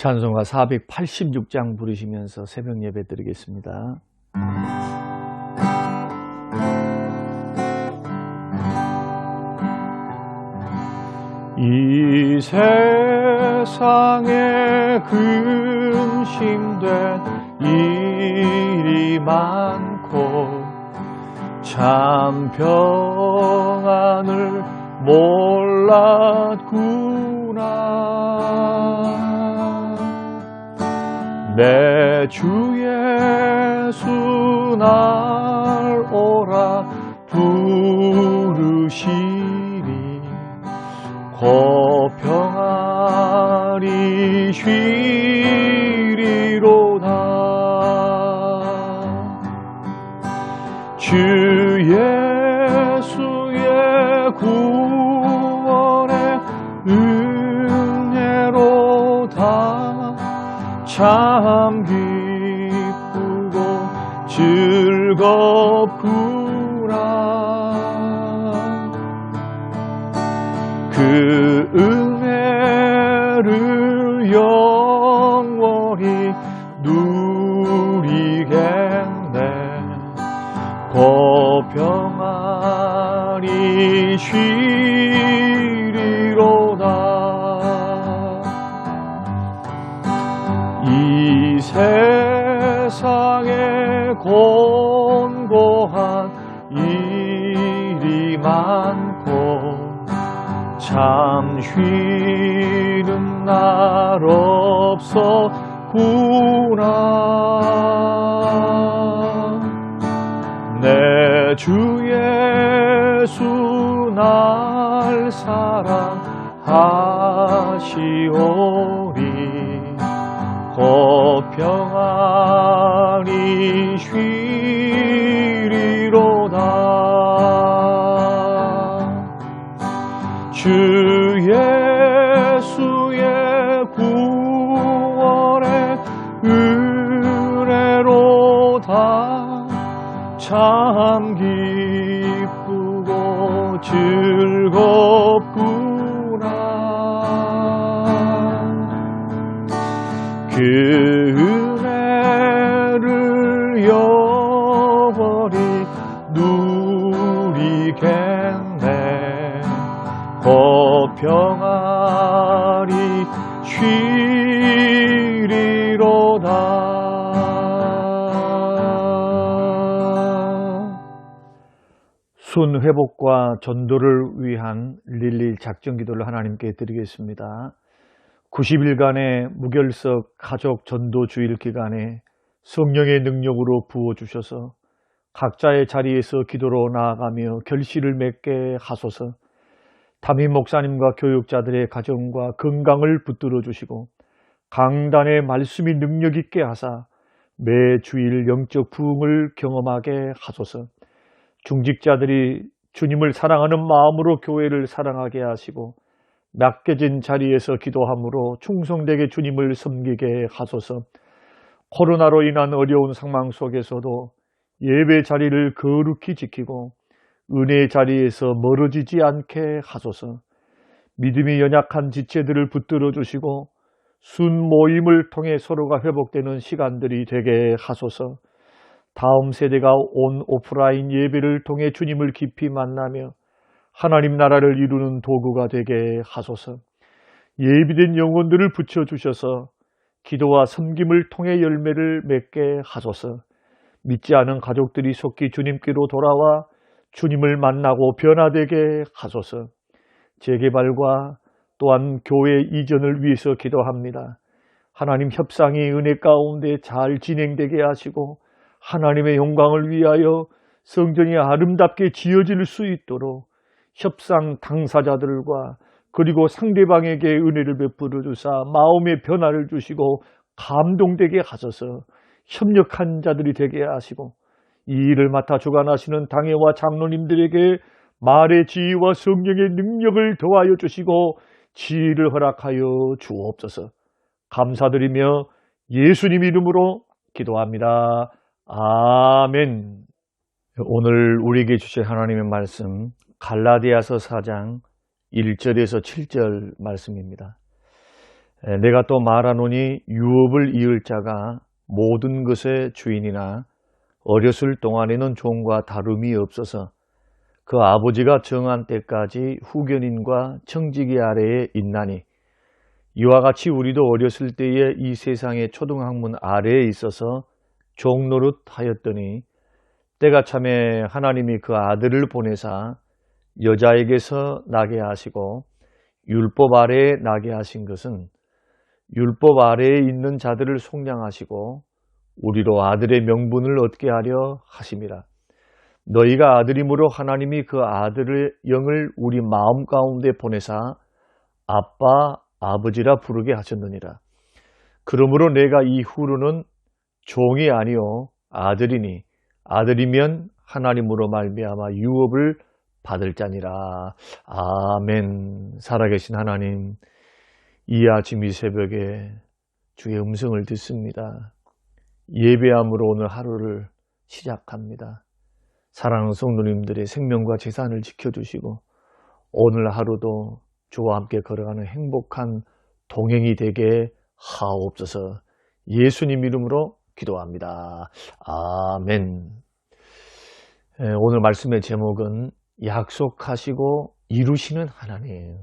찬송가 486장 부르시면서 새벽 예배 드리겠습니다. 이 세상에 근심된 일이 많고 참 평안을 몰랐구 내 주 예수 날 오라 부르시리. 고평안이 쉬 영원히 누리겠네. 고평안이 쉬리로다. 이 세상에 곤고한 일이 많고 참 쉬는 날 없었구나. 내 주 예수 날 사랑하시오리 고평안이 쉬 참 기쁘고 즐겁구나. 그 은혜를 영원히 누리겠네. 고평안이 쉬 순 회복과 전도를 위한 릴리 작전 기도를 하나님께 드리겠습니다. 90일간의 무결석 가족 전도 주일 기간에 성령의 능력으로 부어 주셔서 각자의 자리에서 기도로 나아가며 결실을 맺게 하소서. 담임 목사님과 교육자들의 가정과 건강을 붙들어 주시고 강단의 말씀이 능력 있게 하사 매 주일 영적 부흥을 경험하게 하소서. 중직자들이 주님을 사랑하는 마음으로 교회를 사랑하게 하시고 맡겨진 자리에서 기도함으로 충성되게 주님을 섬기게 하소서. 코로나로 인한 어려운 상황 속에서도 예배 자리를 거룩히 지키고 은혜의 자리에서 멀어지지 않게 하소서. 믿음이 연약한 지체들을 붙들어 주시고 순 모임을 통해 서로가 회복되는 시간들이 되게 하소서. 다음 세대가 온 오프라인 예배를 통해 주님을 깊이 만나며 하나님 나라를 이루는 도구가 되게 하소서. 예비된 영혼들을 붙여주셔서 기도와 섬김을 통해 열매를 맺게 하소서. 믿지 않은 가족들이 속히 주님께로 돌아와 주님을 만나고 변화되게 하소서. 재개발과 또한 교회 이전을 위해서 기도합니다. 하나님 협상이 은혜 가운데 잘 진행되게 하시고 하나님의 영광을 위하여 성전이 아름답게 지어질 수 있도록 협상 당사자들과 그리고 상대방에게 은혜를 베풀어 주사 마음의 변화를 주시고 감동되게 하소서 협력한 자들이 되게 하시고 이 일을 맡아 주관하시는 당회와 장로님들에게 말의 지혜와 성령의 능력을 더하여 주시고 지혜를 허락하여 주옵소서. 감사드리며 예수님 이름으로 기도합니다. 아멘. 오늘 우리에게 주실 하나님의 말씀 갈라디아서 4장 1절에서 7절 말씀입니다. 에, 내가 또 말하노니 유업을 이을 자가 모든 것의 주인이나 어렸을 동안에는 종과 다름이 없어서 그 아버지가 정한 때까지 후견인과 청지기 아래에 있나니 이와 같이 우리도 어렸을 때에 이 세상의 초등학문 아래에 있어서 종노릇 하였더니 때가 참에 하나님이 그 아들을 보내사 여자에게서 나게 하시고 율법 아래에 나게 하신 것은 율법 아래에 있는 자들을 속량하시고 우리로 아들의 명분을 얻게 하려 하심이라. 너희가 아들이므로 하나님이 그 아들의 영을 우리 마음 가운데 보내사 아빠, 아버지라 부르게 하셨느니라. 그러므로 내가 이후로는 종이 아니요 아들이니 아들이면 하나님으로 말미암아 유업을 받을 자니라. 아멘. 살아계신 하나님, 이 아침 이 새벽에 주의 음성을 듣습니다. 예배함으로 오늘 하루를 시작합니다. 사랑하는 성도님들의 생명과 재산을 지켜주시고 오늘 하루도 주와 함께 걸어가는 행복한 동행이 되게 하옵소서 예수님 이름으로 기도합니다. 아멘. 오늘 말씀의 제목은 약속하시고 이루시는 하나님.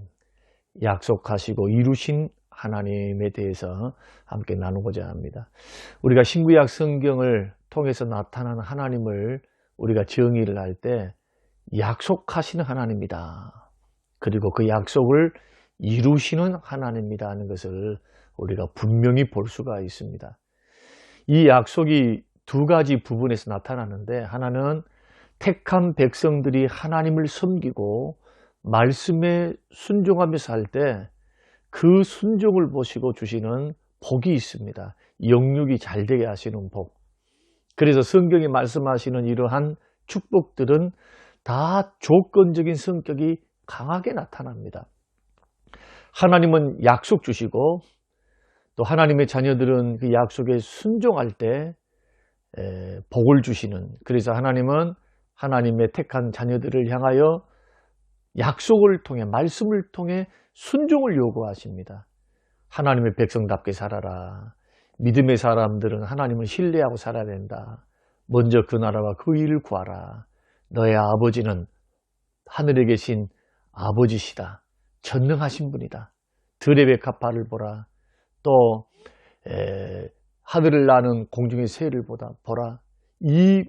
약속하시고 이루신 하나님에 대해서 함께 나누고자 합니다. 우리가 신구약 성경을 통해서 나타나는 하나님을 우리가 정의를 할 때 약속하시는 하나님이다. 그리고 그 약속을 이루시는 하나님이다 하는 것을 우리가 분명히 볼 수가 있습니다. 이 약속이 두 가지 부분에서 나타나는데 하나는 택한 백성들이 하나님을 섬기고 말씀에 순종하며 살 때 그 순종을 보시고 주시는 복이 있습니다. 영육이 잘 되게 하시는 복. 그래서 성경이 말씀하시는 이러한 축복들은 다 조건적인 성격이 강하게 나타납니다. 하나님은 약속 주시고 또 하나님의 자녀들은 그 약속에 순종할 때 복을 주시는 그래서 하나님은 하나님의 택한 자녀들을 향하여 약속을 통해 말씀을 통해 순종을 요구하십니다. 하나님의 백성답게 살아라. 믿음의 사람들은 하나님을 신뢰하고 살아야 된다. 먼저 그 나라와 그 일을 구하라. 너의 아버지는 하늘에 계신 아버지시다. 전능하신 분이다. 드레베 카파를 보라. 또 에, 하늘을 나는 공중의 새를 보다 보라. 이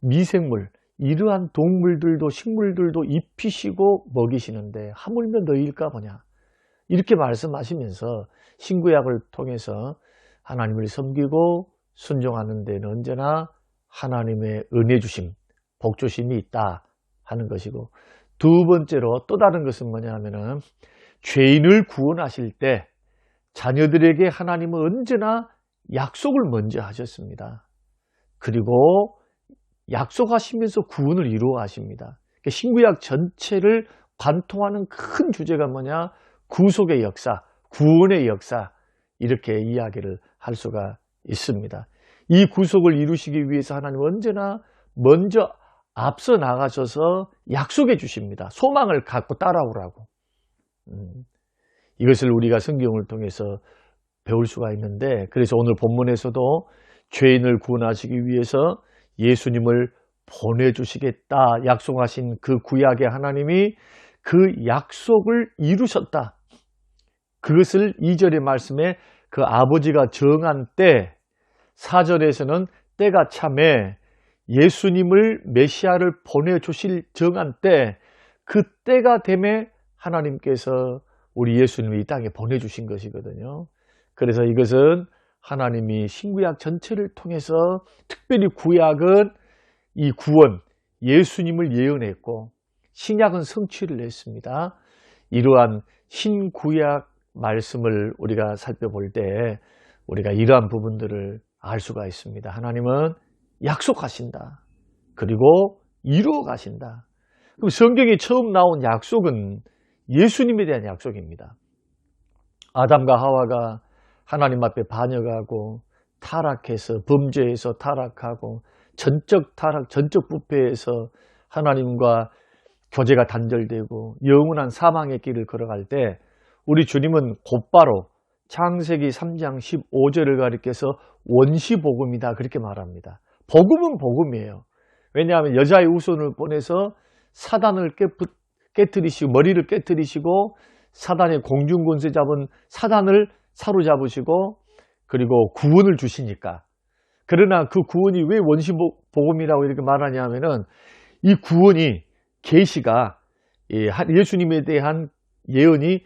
미생물, 이러한 동물들도 식물들도 입히시고 먹이시는데 하물며 너희일까 보냐. 이렇게 말씀하시면서 신구약을 통해서 하나님을 섬기고 순종하는 데는 언제나 하나님의 은혜 주심, 복 주심이 있다 하는 것이고 두 번째로 또 다른 것은 뭐냐 하면은 죄인을 구원하실 때 자녀들에게 하나님은 언제나 약속을 먼저 하셨습니다. 그리고 약속하시면서 구원을 이루어 하십니다. 그러니까 신구약 전체를 관통하는 큰 주제가 뭐냐? 구속의 역사, 구원의 역사 이렇게 이야기를 할 수가 있습니다. 이 구속을 이루시기 위해서 하나님 언제나 먼저 앞서 나가셔서 약속해 주십니다. 소망을 갖고 따라오라고. 음, 이것을 우리가 성경을 통해서 배울 수가 있는데 그래서 오늘 본문에서도 죄인을 구원하시기 위해서 예수님을 보내주시겠다 약속하신 그 구약의 하나님이 그 약속을 이루셨다. 그것을 2절의 말씀에 그 아버지가 정한 때 4절에서는 때가 참에 예수님을 메시아를 보내주실 정한 때 그 때가 됨에 하나님께서 우리 예수님을 이 땅에 보내주신 것이거든요. 그래서 이것은 하나님이 신구약 전체를 통해서 특별히 구약은 이 구원, 예수님을 예언했고 신약은 성취를 했습니다. 이러한 신구약 말씀을 우리가 살펴볼 때 우리가 이러한 부분들을 알 수가 있습니다. 하나님은 약속하신다. 그리고 이루어 가신다. 그럼 성경에 처음 나온 약속은 예수님에 대한 약속입니다. 아담과 하와가 하나님 앞에 반역하고 타락해서 범죄해서 타락하고 전적 타락, 전적 부패해서 하나님과 교제가 단절되고 영원한 사망의 길을 걸어갈 때 우리 주님은 곧바로 창세기 3장 15절을 가리켜서 원시 복음이다 그렇게 말합니다. 복음은 복음이에요. 왜냐하면 여자의 후손을 보내서 사단을 깨, 깨뜨리시고 머리를 깨뜨리시고 사단의 공중 권세 잡은 사단을 사로잡으시고 그리고 구원을 주시니까 그러나 그 구원이 왜 원시 복음이라고 이렇게 말하냐면은 이 구원이 계시가 예수님에 대한 예언이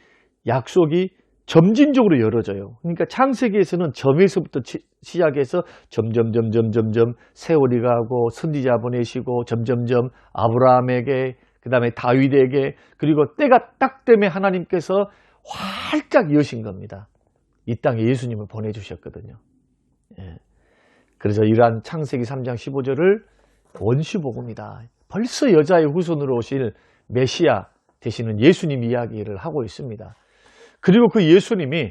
약속이 점진적으로 열어져요. 그러니까 창세기에서는 점에서부터 시작해서 점점 점점 점점 세월이 가고 선지자 보내시고 점점점 아브라함에게 그 다음에 다윗에게 그리고 때가 딱 되면 하나님께서 활짝 여신 겁니다. 이 땅에 예수님을 보내주셨거든요. 예. 그래서 이러한 창세기 3장 15절을 원시복음이다. 벌써 여자의 후손으로 오실 메시아 되시는 예수님 이야기를 하고 있습니다. 그리고 그 예수님이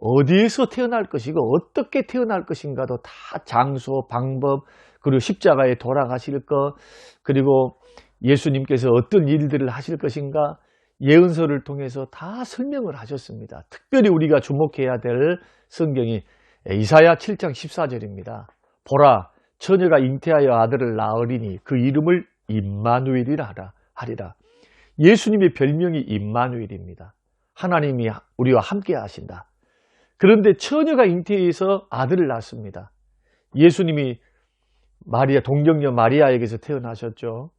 어디에서 태어날 것이고 어떻게 태어날 것인가도 다 장소, 방법, 그리고 십자가에 돌아가실 것, 그리고 예수님께서 어떤 일들을 하실 것인가 예언서를 통해서 다 설명을 하셨습니다. 특별히 우리가 주목해야 될 성경이 이사야 7장 14절입니다. 보라, 처녀가 잉태하여 아들을 낳으리니 그 이름을 임마누엘이라 하리라. 예수님의 별명이 임마누엘입니다. 하나님이 우리와 함께 하신다. 그런데 처녀가 잉태해서 아들을 낳습니다. 예수님이 마리아 동정녀 마리아에게서 태어나셨죠.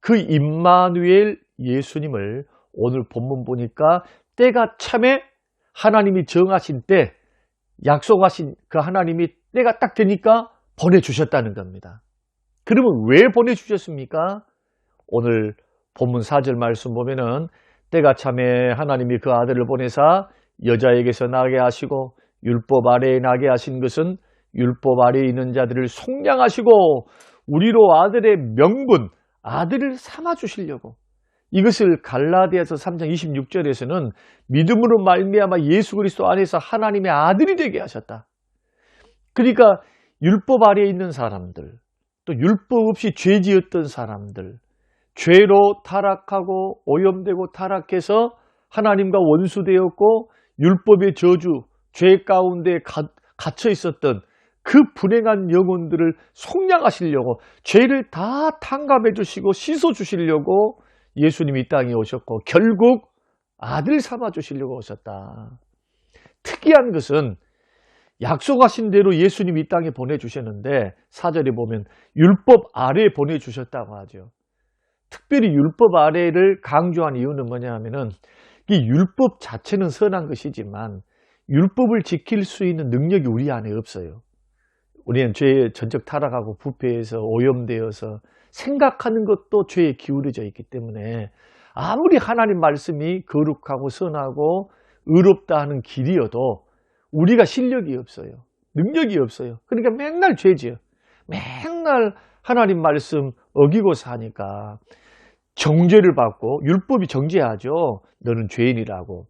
그 임마누엘 예수님을 오늘 본문 보니까 때가 참에 하나님이 정하신 때 약속하신 그 하나님이 때가 딱 되니까 보내주셨다는 겁니다. 그러면 왜 보내주셨습니까? 오늘 본문 4절 말씀 보면은 때가 참에 하나님이 그 아들을 보내사 여자에게서 나게 하시고 율법 아래에 나게 하신 것은 율법 아래에 있는 자들을 속량하시고 우리로 아들의 명분, 아들을 삼아 주시려고 이것을 갈라디아서 3장 26절에서는 믿음으로 말미암아 예수 그리스도 안에서 하나님의 아들이 되게 하셨다. 그러니까 율법 아래에 있는 사람들, 또 율법 없이 죄 지었던 사람들, 죄로 타락하고 오염되고 타락해서 하나님과 원수되었고 율법의 저주, 죄 가운데 갇혀 있었던 그 불행한 영혼들을 속량하시려고 죄를 다 탕감해 주시고 씻어 주시려고 예수님이 이 땅에 오셨고 결국 아들 삼아 주시려고 오셨다. 특이한 것은 약속하신 대로 예수님이 이 땅에 보내주셨는데 사절에 보면 율법 아래 보내주셨다고 하죠. 특별히 율법 아래를 강조한 이유는 뭐냐 하면은 이 율법 자체는 선한 것이지만 율법을 지킬 수 있는 능력이 우리 안에 없어요. 우리는 죄에 전적 타락하고 부패해서 오염되어서 생각하는 것도 죄에 기울어져 있기 때문에 아무리 하나님 말씀이 거룩하고 선하고 의롭다 하는 길이어도 우리가 실력이 없어요. 능력이 없어요. 그러니까 맨날 죄지요. 맨날 하나님 말씀 어기고 사니까 정죄를 받고 율법이 정죄하죠. 너는 죄인이라고.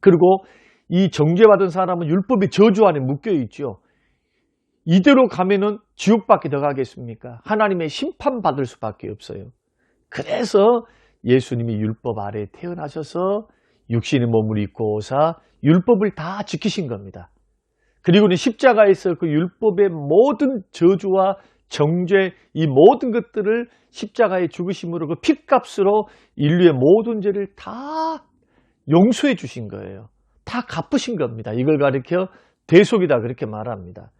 그리고 이 정죄받은 사람은 율법의 저주 안에 묶여 있죠. 이대로 가면은 지옥밖에 더 가겠습니까? 하나님의 심판받을 수밖에 없어요. 그래서 예수님이 율법 아래 태어나셔서 육신의 몸을 입고 오사 율법을 다 지키신 겁니다. 그리고는 십자가에서 그 율법의 모든 저주와 정죄 이 모든 것들을 십자가의 죽으심으로 그 핏값으로 인류의 모든 죄를 다 용서해 주신 거예요. 다 갚으신 겁니다. 이걸 가리켜 대속이다 그렇게 말합니다.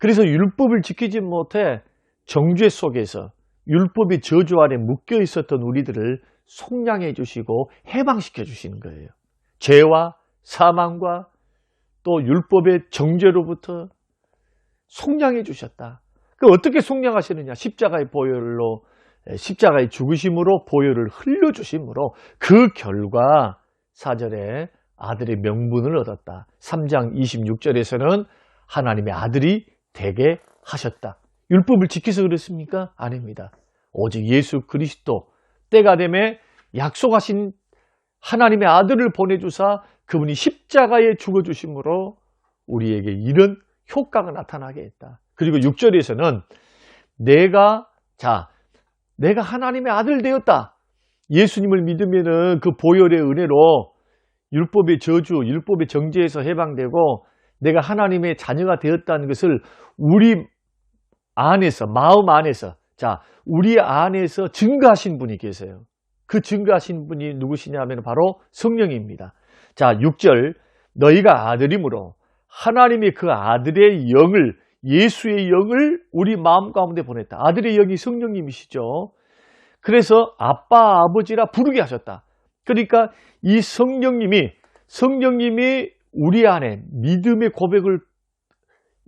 그래서 율법을 지키지 못해 정죄 속에서 율법의 저주 아래 묶여 있었던 우리들을 속량해 주시고 해방시켜 주시는 거예요. 죄와 사망과 또 율법의 정죄로부터 속량해 주셨다. 그 어떻게 속량하시느냐? 십자가의 보혈로 십자가의 죽으심으로 보혈을 흘려 주심으로 그 결과 사절에 아들의 명분을 얻었다. 3장 26절에서는 하나님의 아들이 되게 하셨다. 율법을 지켜서 그랬습니까? 아닙니다. 오직 예수 그리스도 때가 되매 약속하신 하나님의 아들을 보내주사 그분이 십자가에 죽어주심으로 우리에게 이런 효과가 나타나게 했다. 그리고 6절에서는 내가 자 내가 하나님의 아들 되었다. 예수님을 믿으면은 그 보혈의 은혜로 율법의 저주, 율법의 정죄에서 해방되고 내가 하나님의 자녀가 되었다는 것을 우리 안에서, 마음 안에서, 자, 우리 안에서 증거하신 분이 계세요. 그 증거하신 분이 누구시냐면 바로 성령입니다. 자, 6절, 너희가 아들이므로 하나님의 그 아들의 영을, 예수의 영을 우리 마음 가운데 보냈다. 아들의 영이 성령님이시죠. 그래서 아빠, 아버지라 부르게 하셨다. 그러니까 이 성령님이, 성령님이 우리 안에 믿음의 고백을,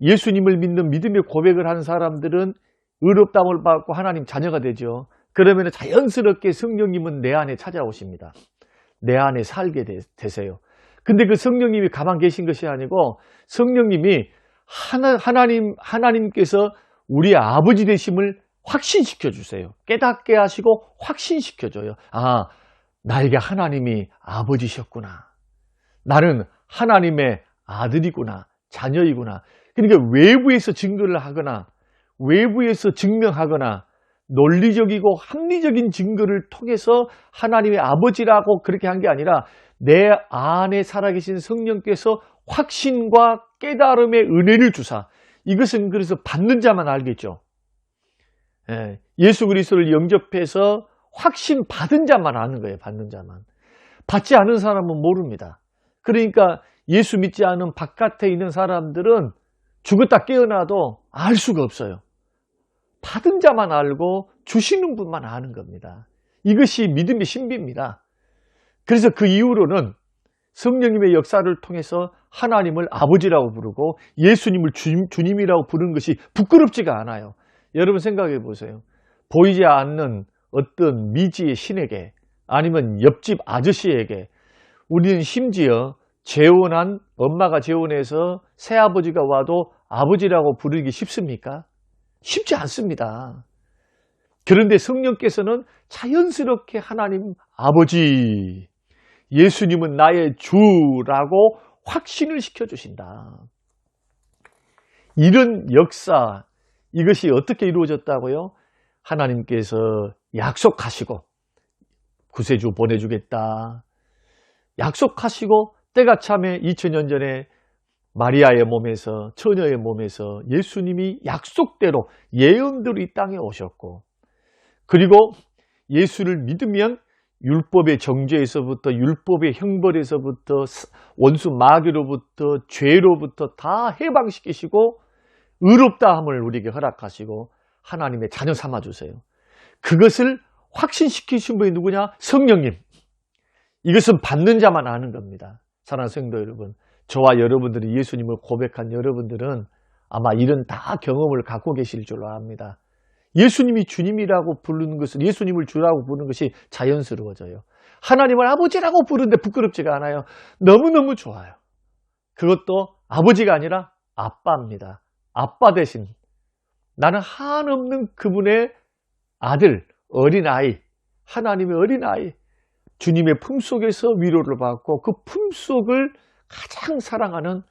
예수님을 믿는 믿음의 고백을 하는 사람들은 의롭다함을 받고 하나님 자녀가 되죠. 그러면 자연스럽게 성령님은 내 안에 찾아오십니다. 내 안에 살게 되, 되세요. 근데 그 성령님이 가만 계신 것이 아니고 성령님이 하나, 하나님, 하나님께서 우리 아버지 되심을 확신시켜 주세요. 깨닫게 하시고 확신시켜 줘요. 아, 나에게 하나님이 아버지셨구나. 나는 하나님의 아들이구나. 자녀이구나. 그러니까 외부에서 증거를 하거나 외부에서 증명하거나 논리적이고 합리적인 증거를 통해서 하나님의 아버지라고 그렇게 한 게 아니라 내 안에 살아계신 성령께서 확신과 깨달음의 은혜를 주사 이것은 그래서 받는 자만 알겠죠. 예, 예수 그리스도를 영접해서 확신 받은 자만 아는 거예요. 받는 자만. 받지 않은 사람은 모릅니다. 그러니까 예수 믿지 않은 바깥에 있는 사람들은 죽었다 깨어나도 알 수가 없어요. 받은 자만 알고 주시는 분만 아는 겁니다. 이것이 믿음의 신비입니다. 그래서 그 이후로는 성령님의 역사를 통해서 하나님을 아버지라고 부르고 예수님을 주님, 주님이라고 부르는 것이 부끄럽지가 않아요. 여러분 생각해 보세요. 보이지 않는 어떤 미지의 신에게 아니면 옆집 아저씨에게 우리는 심지어 재혼한 엄마가 재혼해서 새아버지가 와도 아버지라고 부르기 쉽습니까? 쉽지 않습니다. 그런데 성령께서는 자연스럽게 하나님 아버지, 예수님은 나의 주라고 확신을 시켜주신다. 이런 역사, 이것이 어떻게 이루어졌다고요? 하나님께서 약속하시고, 구세주 보내주겠다. 약속하시고, 때가 참에 2000년 전에 마리아의 몸에서, 처녀의 몸에서 예수님이 약속대로 예언대로 이 땅에 오셨고, 그리고 예수를 믿으면 율법의 정죄에서부터 율법의 형벌에서부터 원수 마귀로부터 죄로부터 다 해방시키시고 의롭다함을 우리에게 허락하시고 하나님의 자녀 삼아 주세요. 그것을 확신시키신 분이 누구냐? 성령님. 이것은 받는 자만 아는 겁니다. 사랑하는 성도 여러분, 저와 여러분들이 예수님을 고백한 여러분들은 아마 이런 다 경험을 갖고 계실 줄로 압니다. 예수님이 주님이라고 부르는 것은 예수님을 주라고 부르는 것이 자연스러워져요. 하나님을 아버지라고 부르는데 부끄럽지가 않아요. 너무너무 좋아요. 그것도 아버지가 아니라 아빠입니다. 아빠 대신 나는 한없는 그분의 아들, 어린아이, 하나님의 어린아이, 주님의 품속에서 위로를 받고 그 품속을 가장 사랑하는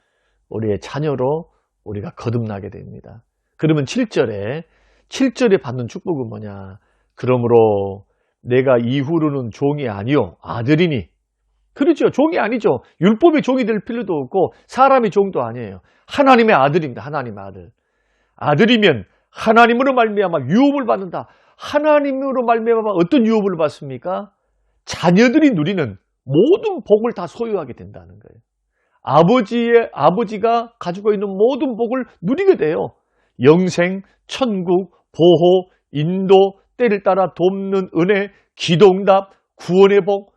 우리의 자녀로 우리가 거듭나게 됩니다. 그러면 7절에 7절에 받는 축복은 뭐냐? 그러므로 내가 이후로는 종이 아니요 아들이니 그렇죠. 종이 아니죠. 율법의 종이 될 필요도 없고 사람의 종도 아니에요. 하나님의 아들입니다. 하나님의 아들. 아들이면 하나님으로 말미암아 유업을 받는다. 하나님으로 말미암아 어떤 유업을 받습니까? 자녀들이 누리는 모든 복을 다 소유하게 된다는 거예요. 아버지의 아버지가 가지고 있는 모든 복을 누리게 돼요. 영생, 천국, 보호, 인도, 때를 따라 돕는 은혜, 기도응답, 구원의 복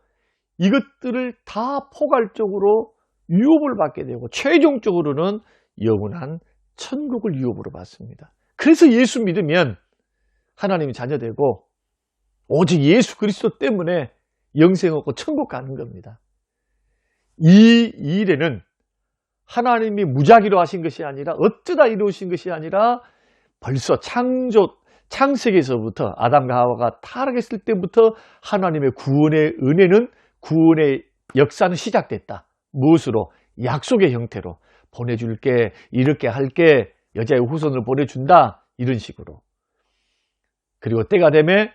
이것들을 다 포괄적으로 유업을 받게 되고 최종적으로는 영원한 천국을 유업으로 받습니다. 그래서 예수 믿으면 하나님이 자녀되고 오직 예수 그리스도 때문에 영생 얻고 천국 가는 겁니다. 이 일에는 하나님이 무작위로 하신 것이 아니라 어쩌다 이루신 것이 아니라 벌써 창조 창세기에서부터 아담과 하와가 타락했을 때부터 하나님의 구원의 은혜는 구원의 역사는 시작됐다. 무엇으로? 약속의 형태로 보내줄게, 이렇게 할게, 여자의 후손을 보내준다. 이런 식으로. 그리고 때가 되면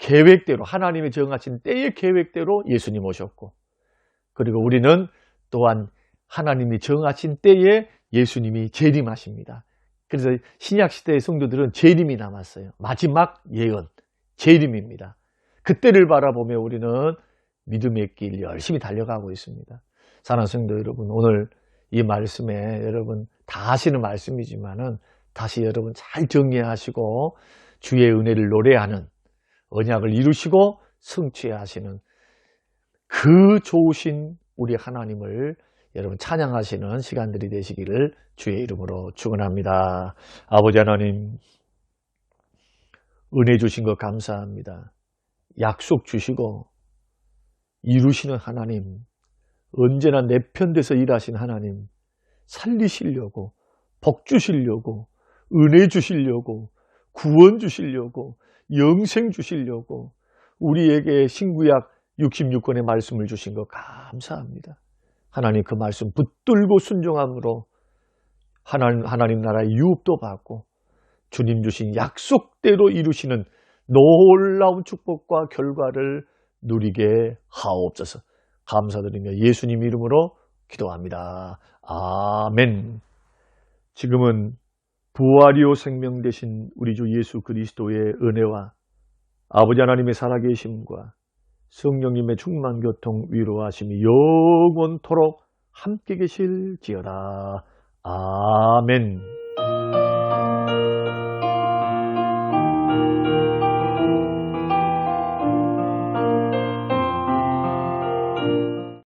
계획대로 하나님이 정하신 때의 계획대로 예수님 오셨고 그리고 우리는 또한 하나님이 정하신 때에 예수님이 재림하십니다. 그래서 신약 시대의 성도들은 재림이 남았어요. 마지막 예언, 재림입니다. 그때를 바라보며 우리는 믿음의 길 열심히 달려가고 있습니다. 사랑하는 성도 여러분, 오늘 이 말씀에 여러분 다 하시는 말씀이지만은 다시 여러분 잘 정리하시고 주의 은혜를 노래하는 언약을 이루시고 성취하시는 그 좋으신 우리 하나님을 여러분 찬양하시는 시간들이 되시기를 주의 이름으로 축원합니다. 아버지 하나님 은혜 주신 것 감사합니다. 약속 주시고 이루시는 하나님 언제나 내 편 돼서 일하신 하나님 살리시려고 복 주시려고 은혜 주시려고 구원 주시려고 영생 주시려고 우리에게 신구약 66권의 말씀을 주신 것 감사합니다. 하나님 그 말씀 붙들고 순종함으로 하나님, 하나님 나라의 유업도 받고 주님 주신 약속대로 이루시는 놀라운 축복과 결과를 누리게 하옵소서. 감사드리며 예수님 이름으로 기도합니다. 아멘. 지금은 부활이요 생명 되신 우리 주 예수 그리스도의 은혜와 아버지 하나님의 살아계심과 성령님의 충만 교통 위로하심이 영원토록 함께 계실지어다. 아멘.